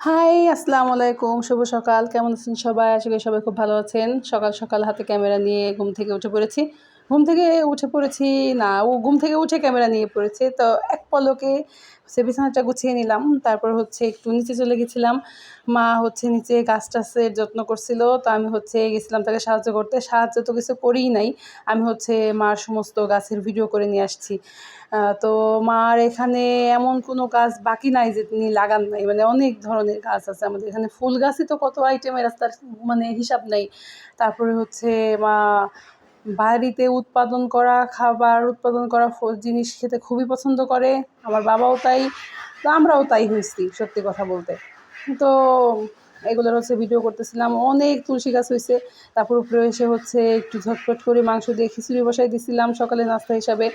High, আসসালামু আলাইকুম, শুভ সকাল। কেমন আছেন সবাই? করি সবাই খুব ভালো আছেন। সকাল সকাল হাতে ক্যামেরা নিয়ে ঘুম থেকে উঠে পড়েছি। ঘুম থেকে উঠে পড়েছি। না, ও ঘুম থেকে উঠে ক্যামেরা নিয়ে পড়েছে। তো এক পলকে সে বিছানাটা গুছিয়ে নিলাম। তারপর হচ্ছে একটু নিচে চলে গেছিলাম। মা হচ্ছে নিচে গাছ টাছের যত্ন করছিল। তো আমি হচ্ছে গেছিলাম তাকে সাহায্য করতে। সাহায্য তো কিছু করিই নাই। আমি হচ্ছে মার সমস্ত গাছের ভিডিও করে নিয়ে আসছি। তো মার এখানে এমন কোনো গাছ বাকি নাই যে তিনি লাগান নাই। মানে অনেক ধরনের গাছ আছে আমাদের এখানে। ফুল গাছই তো কত আইটেমের রাস্তার মানে হিসাব নাই। তারপরে হচ্ছে মা বাড়িতে উৎপাদন করা খাবার, উৎপাদন করা জিনিস খেতে খুবই পছন্দ করে। আমার বাবাও তাই, তো আমরাও তাই হয়েছি, সত্যি কথা বলতে। তো এগুলোর হচ্ছে ভিডিও করতেছিলাম। অনেক তুলসী গাছ হয়েছে। তারপর উপরে এসে হচ্ছে একটু ঝটপট করে মাংস দিয়ে খিচুড়ি বসাই দিছিলাম সকালে নাস্তা হিসাবে।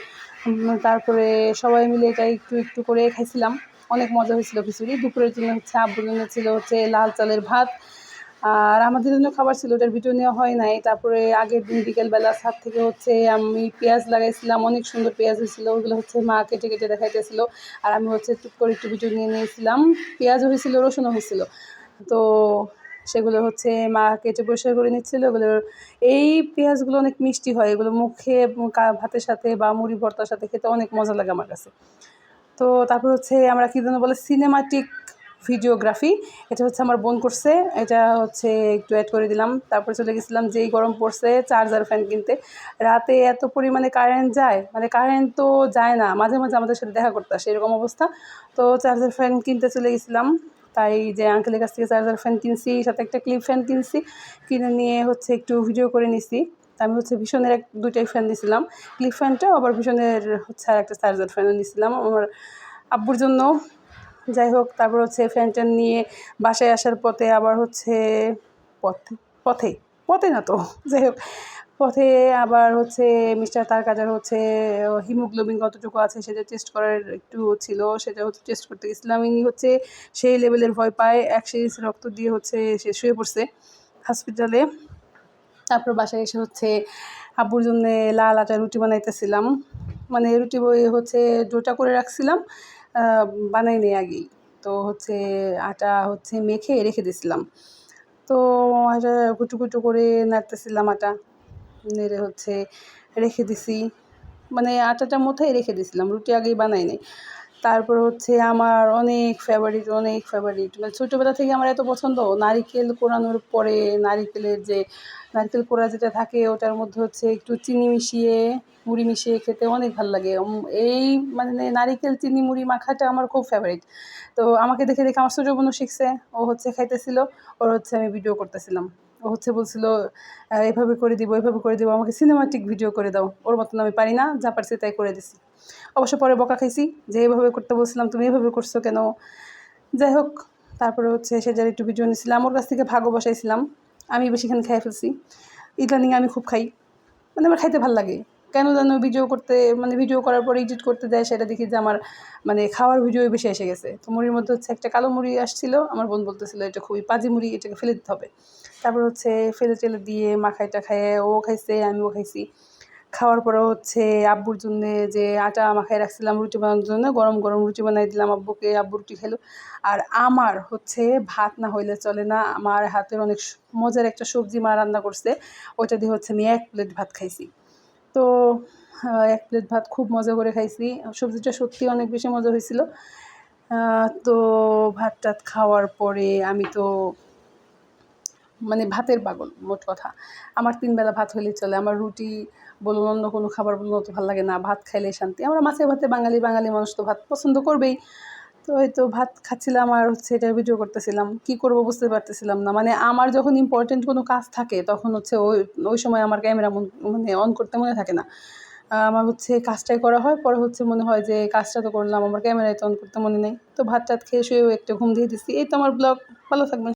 তারপরে সবাই মিলে এটা একটু একটু করে খাইছিলাম। অনেক মজা হয়েছিল খিচুড়ি। দুপুরের জন্য হচ্ছে আব্বুর জন্য ছিল হচ্ছে লাল চালের ভাত। আর আমাদের জন্য খাবার ছিল, ওটার ভিডিও নেওয়া হয় নাই। তারপরে আগের দিন বিকেলবেলা ছাদ থেকে হচ্ছে আমি পেঁয়াজ লাগাইছিলাম, অনেক সুন্দর পেঁয়াজ হয়েছিল, ওগুলো হচ্ছে মা কেটে কেটে দেখাইতেছিল। আর আমি হচ্ছে টুক করে একটু ভিডিও নিয়ে নিয়েছিলাম পেঁয়াজও হয়েছিল, রসুনও হয়েছিল। তো সেগুলো হচ্ছে মা কেটে পরিষ্কার করে নিচ্ছিল ওগুলো এই পেঁয়াজগুলো অনেক মিষ্টি হয়, এগুলো মুখে ভাতের সাথে বা মুড়ি ভর্তার সাথে খেতে অনেক মজা লাগে আমার কাছে। তো তারপর হচ্ছে আমরা কী যেন বলে সিনেমাটিক ভিডিওগ্রাফি। এটা হচ্ছে আমার বোন করছে। এটা হচ্ছে একটু অ্যাড করে দিলাম। তারপরে চলে গেছিলাম যেই গরম পড়ছে চার্জার ফ্যান কিনতে। রাতে এত পরিমাণে কারেন্ট যায় মানে কারেন্ট তো যায় না। মাঝে মাঝে আমাদের সাথে দেখা করতে আসে, এরকম অবস্থা। তো চার্জার ফ্যান কিনতে চলে গেছিলাম। তাই যে আঙ্কেলের কাছ থেকে চার্জার ফ্যান কিনছি, সাথে একটা ক্লিপ ফ্যান কিনছি। কিনে নিয়ে হচ্ছে একটু ভিডিও করে নিছি। আমি হচ্ছে ভীষণের এক, দুইটাই ফ্যান দিয়েছিলাম ক্লিপ ফ্যানটাও আবার ভীষণের হচ্ছে আর একটা চার্জার ফ্যানও নিয়েছিলাম আমার আব্বুর জন্য যাই হোক, তারপর হচ্ছে ফ্যান ট্যান নিয়ে বাসায় আসার পথে আবার হচ্ছে পথে পথে পথে না তো, যাই হোক, পথে আবার হচ্ছে মিস্টার তার কাজার হচ্ছে হিমোগ্লোবিন কতটুকু আছে সেটা টেস্ট করার একটু ছিল, সেটা হচ্ছে টেস্ট করতে গেছিলাম। ইনি হচ্ছে সেই লেভেলের ভয় পায়, এক সিরিজ রক্ত দিয়ে হচ্ছে সে শুয়ে পড়ছে হসপিটালে তারপর বাসায় এসে হচ্ছে আব্বুর জন্য লাল আটা রুটি বানাইতেছিলাম। মানে রুটি বই হচ্ছে ডোটা করে রাখছিলাম বানাই নেই আগেই। তো হচ্ছে আটা হচ্ছে মেখে রেখে দিয়েছিলাম। তো আটা কুটু কুটু করে নাড়তেছিলাম আটা। নেড়ে হচ্ছে রেখে দিছি। মানে আটাটা মোথায় রেখে দিয়েছিলাম রুটি আগেই বানাই নাই। তারপর হচ্ছে আমার অনেক ফেভারিট অনেক ফেভারিট মানে ছোটোবেলা থেকে আমার এত পছন্দ, নারিকেল কোরানোর পরে নারিকেলের যে, নারকেল কোড়া যেটা থাকে, ওটার মধ্যে হচ্ছে একটু চিনি মিশিয়ে, মুড়ি মিশিয়ে খেতে অনেক ভালো লাগে। এই মানে নারিকেল, চিনি, মুড়ি মাখাটা আমার খুব ফেভারিট তো আমাকে দেখে দেখে আমার ছোটো বোনও শিখছে, ও হচ্ছে খাইতেছিল, ওর হচ্ছে আমি ভিডিও করতেছিলাম। ও হচ্ছে বলছিল এভাবে করে দিব, এভাবে করে দিব, আমাকে সিনেমাটিক ভিডিও করে দাও। ওর মতন আমি পারি না, যা পারছি তাই করে দিছি। অবশ্য পরে বকা খাইছি, যে এভাবে করতে বলছিলাম, তুমি এভাবে করছ কেন? যাই হোক, তারপরে হচ্ছে সে যার একটু ভিডিও নিয়েছিলাম, ওর কাছ থেকে ভাগও বসাইছিলাম। আমি বেশিখানে খেয়ে ফেলছি। ইদানিং আমি খুব খাই। মানে আমার খাইতে ভালো লাগে। কেন যেন ভিডিও করতে মানে ভিডিও করার পরে এডিট করতে দেয় সেটা দেখি যে আমার মানে খাওয়ার ভিডিও বেশি এসে গেছে। তো মুড়ির মধ্যে হচ্ছে একটা কালো মুড়ি আসছিল, আমার বোন বলতেছিল, এটা খুবই পাজি মুড়ি, এটাকে ফেলে দিতে হবে। তারপর হচ্ছে ফেলে টেলে দিয়ে মাখাইটা খাইয়ে ও খাইছে, আমিও খাইছি। খাওয়ার পরে হচ্ছে আব্বুর জন্য যে আটা মাখাই রাখছিলাম, রুটি বানানোর জন্য, গরম গরম রুটি বানাই দিলাম আব্বুকে, আব্বু রুটি খেলো। আর আমার হচ্ছে ভাত না হইলে চলে না, আমার হাতের অনেক মজার একটা সবজি মা রান্না করছে, ওইটা দিয়ে হচ্ছে আমি এক প্লেট ভাত খাইছি। তো এক প্লেট ভাত খুব মজা করে খাইছি। সবজিটা সত্যি অনেক বেশি মজা হয়েছিল তো ভাত টাত খাওয়ার পরে আমি তো মানে ভাতের পাগল, মোট কথা। আমার তিন বেলা ভাত হলেই চলে। আমার রুটি বলুন, অন্য কোনো খাবার বলুন, অত ভালো লাগে না। ভাত খাইলে শান্তি। আমরা মাছে ভাতে বাঙালি বাঙালি মানুষ তো ভাত পছন্দ করবেই। তো এই তো ভাত খাচ্ছিলাম আর হচ্ছে এটা ভিডিও করতেছিলাম। কি করব বুঝতে পারতেছিলাম না। মানে আমার যখন ইম্পর্টেন্ট কোনো কাজ থাকে, তখন হচ্ছে ওই ওই সময় আমার ক্যামেরা মানে অন করতে মনে থাকে না। আমার হচ্ছে কাজটাই করা হয়। পরে হচ্ছে মনে হয় যে কাজটা তো করলাম, আমার ক্যামেরায় তো অন করতে মনে নেই। তো ভাত টাত খেয়ে শুয়েও একটু ঘুম দিয়ে দিচ্ছি এই তো আমার ব্লগ ভালো থাকবেন।